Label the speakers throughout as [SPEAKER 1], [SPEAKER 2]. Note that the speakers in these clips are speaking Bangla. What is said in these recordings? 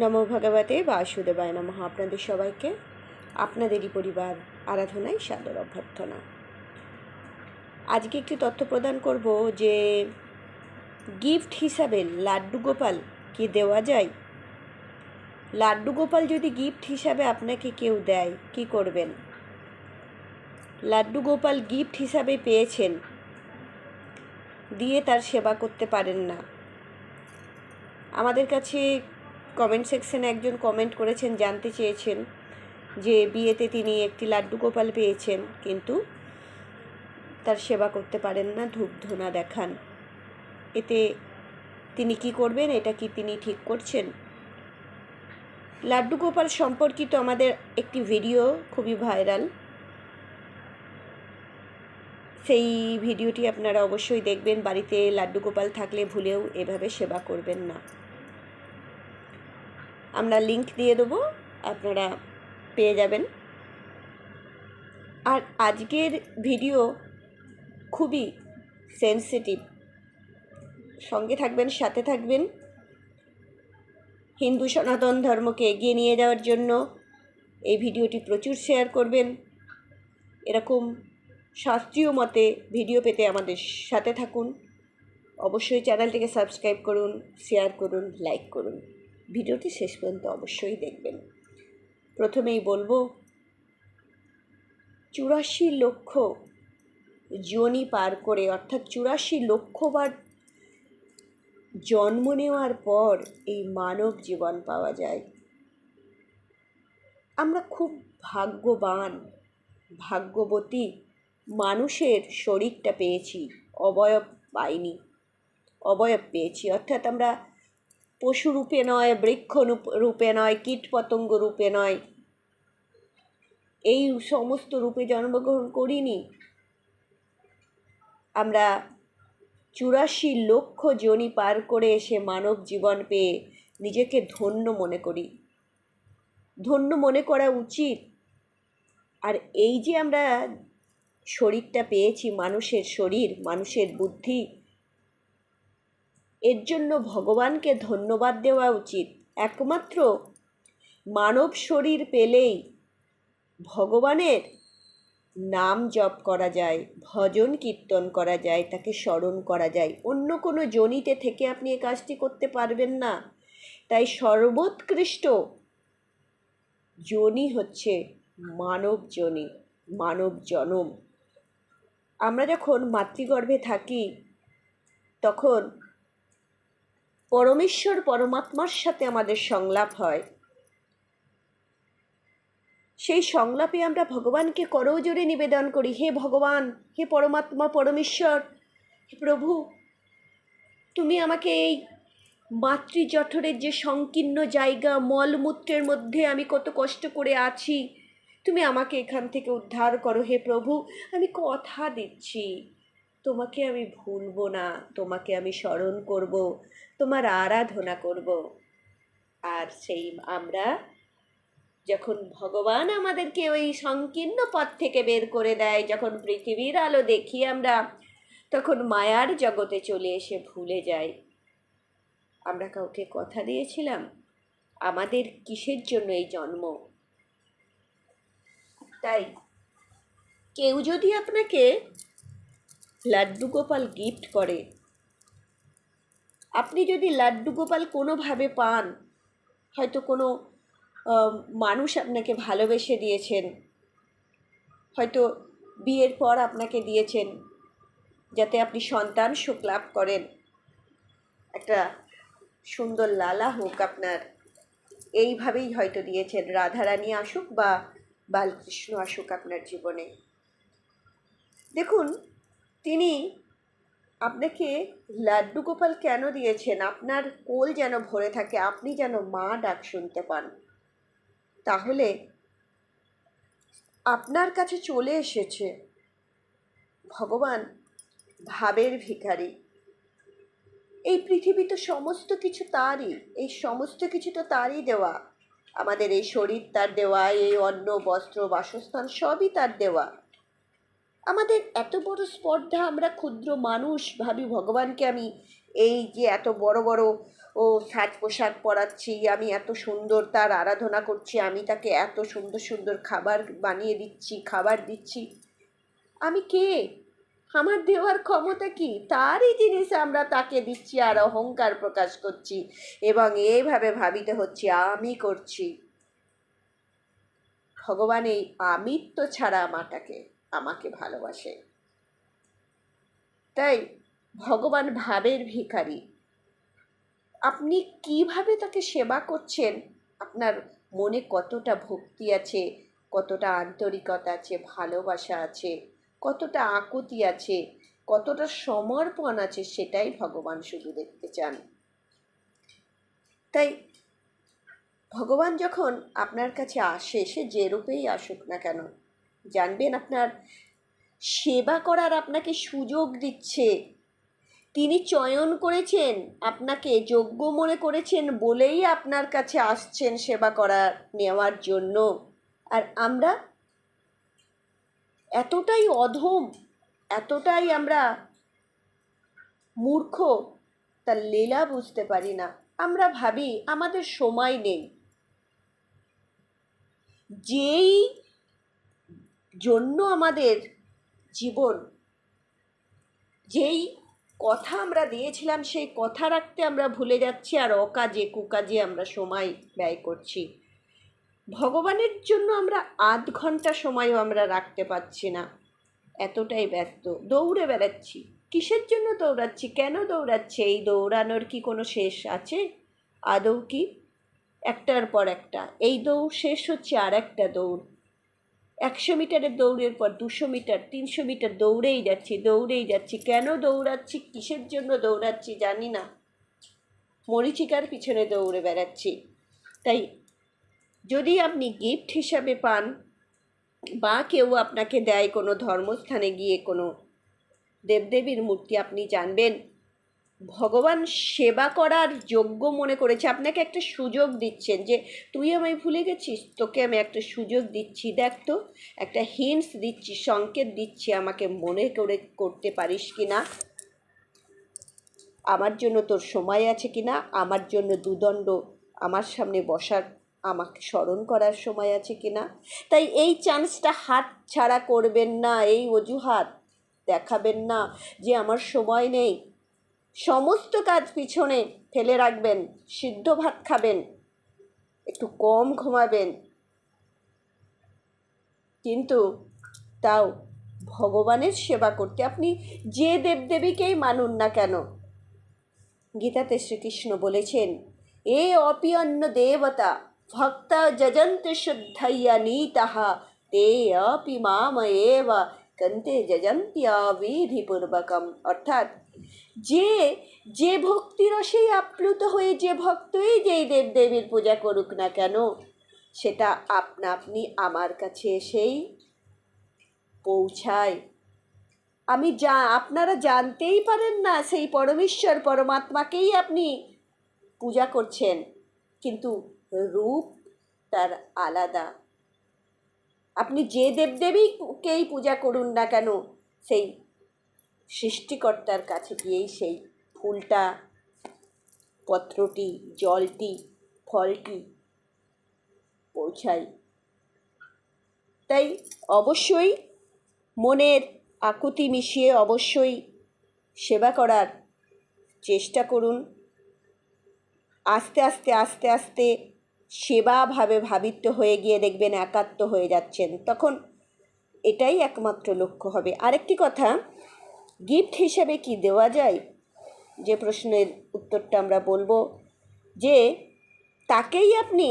[SPEAKER 1] নমো ভগবতে বাসুদেবায় নমঃ। আপনাদের সবাইকে, আপনাদেরই পরিবার আরাধনায় সাদর অভ্যর্থনা। আজকে একটি তথ্য প্রদান করব যে গিফট হিসাবে লাড্ডু গোপাল কি দেওয়া যায়? লাড্ডু গোপাল যদি গিফট হিসাবে আপনাকে কেউ দেয়, কি করবেন? লাড্ডু গোপাল গিফট হিসাবে পেয়েছেন, দিয়ে তার সেবা করতে পারেন না। আমাদের কাছে কমেন্ট সেকশনে একজন কমেন্ট করেছেন, জানতে চেয়েছেন যে বিয়েতে তিনি একটি লাড্ডু গোপাল পেয়েছেন, কিন্তু তার সেবা করতে পারেন না ধূপ ধুনা দেখান। এতে তিনি কি করবেন? এটা কি তিনি ঠিক করছেন? লাড্ডু গোপাল সম্পর্কিত আমাদের একটি ভিডিও খুবই ভাইরাল সেই ভিডিওটি আপনারা অবশ্যই দেখবেন। বাড়িতে লাড্ডু গোপাল থাকলে ভুলেও এভাবে সেবা করবেন না। আমরা লিংক দিয়ে দেবো, আপনারা পেয়ে যাবেন। আর আজকের ভিডিও খুবই সেন্সিটিভ সঙ্গে থাকবেন, সাথে থাকবেন। হিন্দু সনাতন ধর্মকে এগিয়ে নিয়ে যাওয়ার জন্য এই ভিডিওটি প্রচুর শেয়ার করবেন। এরকম শাস্ত্রীয় মতে ভিডিও পেতে আমাদের সাথে থাকুন। অবশ্যই চ্যানেলটিকে সাবস্ক্রাইব করুন শেয়ার করুন লাইক করুন। ভিডিওটি শেষ পর্যন্ত অবশ্যই দেখবেন। প্রথমেই বলব, চুরাশি লক্ষ যোনি পার করে, অর্থাৎ চুরাশি লক্ষবার জন্ম নেওয়ার পর এই মানব জীবন পাওয়া যায়। আমরা খুব ভাগ্যবান, ভাগ্যবতী মানুষের শরীরটা পেয়েছি, অবয়ব পাইনি, অবয়ব পেয়েছি। অর্থাৎ আমরা পশু রূপে নয়, বৃক্ষ রূপে নয়, কীট পতঙ্গ রূপে নয়। এই সমস্ত রূপে জন্মগ্রহণ করিনি। আমরা চুরাশি লক্ষ জনি পার করে এসে মানব জীবন পেয়ে নিজেকে ধন্য মনে করি। ধন্য মনে করা উচিত। আর এই যে আমরা শরীরটা পেয়েছি, মানুষের শরীর, মানুষের বুদ্ধি এর জন্য ভগবানকে ধন্যবাদ দেওয়া উচিত। একমাত্র মানব শরীর পেলেই ভগবানের নাম জপ করা যায়, ভজন কীর্তন করা যায়, তাকে স্মরণ করা যায়। অন্য কোনো জনিতে থেকে আপনি এ কাজটি করতে পারবেন না। তাই সর্বোৎকৃষ্ট জনি হচ্ছে মানব জনি, মানব জনম। আমরা যখন মাতৃগর্ভে থাকি, তখন পরমেশ্বর পরমাত্মার সাথে আমাদের সংলাপ হয়। সেই সংলাপে আমরা ভগবানকে করজোরে নিবেদন করি, হে ভগবান, হে পরমাত্মা, পরমেশ্বর, হে প্রভু, তুমি আমাকে এই মাতৃজঠরের যে সংকীর্ণ জায়গা, মলমূত্রের মধ্যে আমি কত কষ্ট করে আছি, তুমি আমাকে এখান থেকে উদ্ধার করো, হে প্রভু, আমি কথা দিচ্ছি। তোমাকে আমি ভুলবো না, তোমাকে আমি স্মরণ করব তোমার আরাধনা করব। আর সেই আমরা যখন ভগবান আমাদেরকে ওই সংকীর্ণ পথ থেকে বের করে দেয়, যখন পৃথিবীর আলো দেখি আমরা, তখন মায়ার জগতে চলে এসে ভুলে যাই। আমরা কাউকে কথা দিয়েছিলাম, আমাদের কিসের জন্য এই জন্ম? তাই কেউ যদি আপনাকে লাড্ডু গোপাল গিফট করে আপনি যদি লাড্ডু গোপাল কোনোভাবে পান, হয়তো কোনো মানুষ আপনাকে ভালোবেসে দিয়েছেন, হয়তো বিয়ের পর আপনাকে দিয়েছেন, যাতে আপনি সন্তান সুখ লাভ করেন। একটা সুন্দর লালা হোক আপনার, এইভাবেই হয়তো দিয়েছেন। রাধারানী আসুক বা বালকৃষ্ণ আসুক আপনার জীবনে। দেখুন, তিনি আপনাকে লাড্ডু গোপাল কেন দিয়েছেন? আপনার কোল যেন ভরে থাকে, আপনি যেন মা ডাক শুনতে পান। তাহলে আপনার কাছে চলে এসেছে ভগবান ভাবের ভিখারি। এই পৃথিবী তো সমস্ত কিছু তারই, এই সমস্ত কিছু তো তারই দেওয়া। আমাদের এই শরীর তার দেওয়া, এই অন্ন, বস্ত্র, বাসস্থান সবই তার দেওয়া। আমাদের এত বড় স্পর্ধা, আমরা ক্ষুদ্র মানুষ ভাবি ভগবানকে আমি এই যে এত বড় বড়, ও সাজ পোশাক পরাচ্ছি, আমি এত সুন্দর তার আরাধনা করছি, আমি তাকে এত সুন্দর সুন্দর খাবার বানিয়ে দিচ্ছি, খাবার দিচ্ছি। আমি কে? আমার দেওয়ার ক্ষমতা কি? তারই জিনিস আমরা তাকে দিচ্ছি আর অহংকার প্রকাশ করছি এবং এইভাবে ভাবিতে হচ্ছে, আমি করছি। ভগবান এই আমিত্ব ছাড়া আমাটাকে আমাকে ভালোবাসে। তাই ভগবান ভাবের ভিখারি। আপনি কীভাবে তাকে সেবা করছেন? আপনার মনে কতটা ভক্তি আছে, কতটা আন্তরিকতা আছে, ভালোবাসা আছে, কতটা আকুতি আছে, কতটা সমর্পণ আছে সেটাই ভগবান শুধু দেখতে চান। তাই ভগবান যখন আপনার কাছে আসে, সে যে রূপেই আসুক না কেন জানবেন আপনার? সেবা করার আপনাকে সুযোগ দিচ্ছে। তিনি চয়ন করেছেন, আপনাকে যোগ্য মনে করেছেন বলেই আপনার কাছে আসছেন সেবা করার নেওয়ার জন্য। আর আমরা? এতটাই অধম, এতটাই আমরা মূর্খ, তার লীলা বুঝতে পারি না। আমরা ভাবি, আমাদের সময় নেই। যেই জন্য আমাদের জীবন, যেই কথা আমরা দিয়েছিলাম, সেই কথা রাখতে আমরা ভুলে যাচ্ছি আর অকাজে কুকাজে আমরা সময় ব্যয় করছি। ভগবানের জন্য আমরা আধ ঘণ্টা সময়ও আমরা রাখতে পারছি না। এতটাই ব্যস্ত। দৌড়ে বেড়াচ্ছি। কিসের জন্য দৌড়াচ্ছি? কেন দৌড়াচ্ছি? এই দৌড়ানোর কি কোনো শেষ আছে? আদৌ কি? একটার পর একটা। এই দৌড় শেষ হচ্ছে আর একটা দৌড়। একশো মিটারের দৌড়ের পর দুশো মিটার, তিনশো মিটার দৌড়েই যাচ্ছি দৌড়েই যাচ্ছি। কেন দৌড়াচ্ছি? কিসের জন্য দৌড়াচ্ছি জানি না। মরিচিকার পিছনে দৌড়ে বেড়াচ্ছি। তাই যদি আপনি গিফট হিসাবে পান বা কেউ আপনাকে দেয় কোনো ধর্মস্থানে গিয়ে কোনো দেবদেবীর মূর্তি, আপনি জানবেন ভগবান সেবা করার যোগ্য মনে করেছে। আপনাকে একটা সুযোগ দিচ্ছেন যে, তুই আমায় ভুলে গেছিস? তোকে আমি একটা সুযোগ দিচ্ছি। দেখ তো, একটা হিন্টস দিচ্ছি, সংকেত দিচ্ছি আমাকে মনে করে করতে পারিস কি না? আমার জন্য তোর সময় আছে কি না? আমার জন্য দুদণ্ড আমার সামনে বসার, আমাকে স্মরণ করার সময় আছে কি না? তাই এই চান্সটা হাত ছাড়া করবেন না, এই অজুহাত দেখাবেন না যে, আমার সময় নেই। সমস্ত কাজ পিছনে ফেলে রাখবেন, সিদ্ধ ভাত খাবেন, একটু কম ঘুমাবেন। কিন্তু তাও ভগবানের সেবা করতে আপনি যে দেবদেবীকেই মানুন না কেন? গীতাতে শ্রীকৃষ্ণ বলেছেন, এ অপি অন্য দেবতা, ভক্ত যজন্ত শুদ্ধয়া নীতাহ, তে অপি মাম এব, কন্তে যজন্তিয়া বিধিপূর্বকম। অর্থাৎ যে যে ভক্তিরসেই আপ্লুত হয়ে যে ভক্তই যেই দেবদেবীর পূজা করুক না কেন, সেটা আপনা আপনি আমার কাছে এসেই পৌঁছায়। আমি যা, আপনারা জানতেই পারেন না সেই পরমেশ্বর, পরমাত্মাকেই আপনি পূজা করছেন, কিন্তু রূপ তার আলাদা। আপনি যে দেবদেবীকেই পূজা করুন না কেন, সেই সৃষ্টিকর্তার কাছে গিয়েই সেই ফুলটা, পত্রটি, জলটি, ফলটি পৌঁছায় তাই অবশ্যই মনের আকুতি মিশিয়ে অবশ্যই সেবা করার চেষ্টা করুন। আস্তে আস্তে আস্তে আস্তে সেবাভাবে ভাবিত্ব হয়ে গিয়ে দেখবেন একাত্ম হয়ে যাচ্ছেন। তখন এটাই একমাত্র লক্ষ্য হবে। আরেকটি কথা গিফট হিসেবে কি দেওয়া যায়? যে প্রশ্নের উত্তরটা আমরা বলব, যে তাকেই আপনি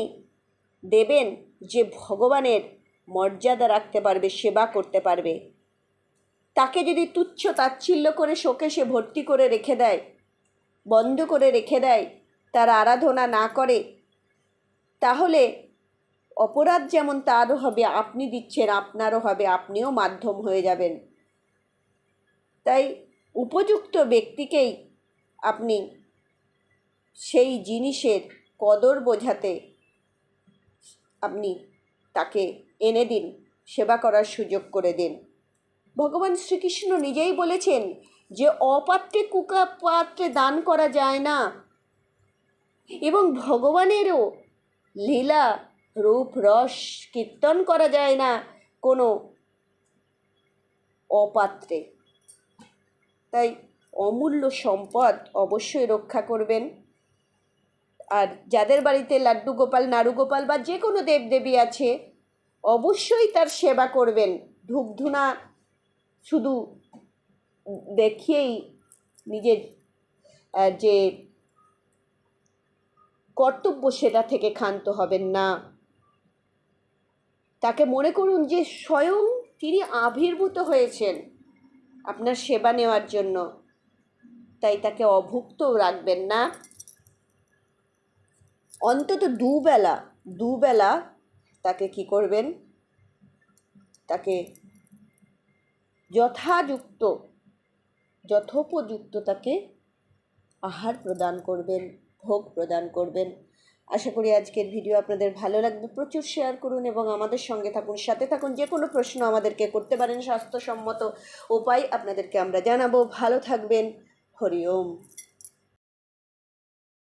[SPEAKER 1] দেবেন যে ভগবানের মর্যাদা রাখতে পারবে, সেবা করতে পারবে। তাকে যদি তুচ্ছ তাচ্ছিল্য করে শোকেশে ভর্তি করে রেখে দেয়, বন্ধ করে রেখে দেয়, তার আরাধনা না করে, তাহলে অপরাধ যেমন তারও হবে, আপনি দিচ্ছেন, আপনারও হবে, আপনিও মাধ্যম হয়ে যাবেন। তাই উপযুক্ত ব্যক্তিকেই আপনি সেই জিনিসের কদর বোঝাতে আপনি তাকে এনে দিন, সেবা করার সুযোগ করে দিন। ভগবান শ্রীকৃষ্ণ নিজেই বলেছেন যে অপাত্রে কুকা পাত্রে দান করা যায় না এবং ভগবানেরও লীলা, রূপ, রস কীর্তন করা যায় না কোনো অপাত্রে। তাই অমূল্য সম্পদ অবশ্যই রক্ষা করবেন। আর যাদের বাড়িতে লাড্ডু গোপাল, নাড়ু গোপাল বা যে কোনো দেবদেবী আছে, অবশ্যই তার সেবা করবেন। ধূপ ধুনা শুধু দেখিয়েই নিজের যে কর্তব্য সেটা থেকে ক্ষান্ত হবেন না। তাকে মনে করুন যে স্বয়ং তিনি আবির্ভূত হয়েছেন। আপনার সেবা নেওয়ার জন্য। তাই তাকে অভুক্ত রাখবেন না। অন্তত দুবেলা দুবেলা তাকে কি করবেন? তাকে যথাযুক্ত, যথোপযুক্ত তাকে আহার প্রদান করবেন, ভোগ প্রদান করবেন। আশা করি আজকের ভিডিও আপনাদের ভালো লাগবে। প্রচুর শেয়ার করুন এবং আমাদের সঙ্গে থাকুন, সাথে থাকুন, যে কোনো প্রশ্ন আমাদেরকে করতে পারেন, স্বাস্থ্যসম্মত উপায় আপনাদেরকে আমরা জানাব। ভালো থাকবেন, হরি ওম।